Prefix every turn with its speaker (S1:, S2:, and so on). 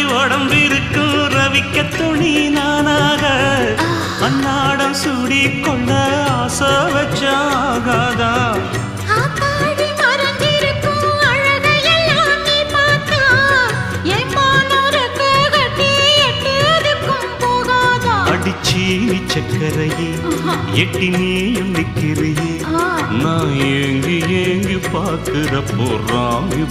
S1: ராசாத்தி உடம்பிருக்கும் ரவிக்க துணி நானாக. அன்னாடம் சூடி கொள்ள ஆசை வச்சாகாதா? அடிச்சி சக்கரையே எட்டி நீயும் நிக்கிறியே. நான் ஏங்கி ஏங்கி பார்க்கிற போறாமி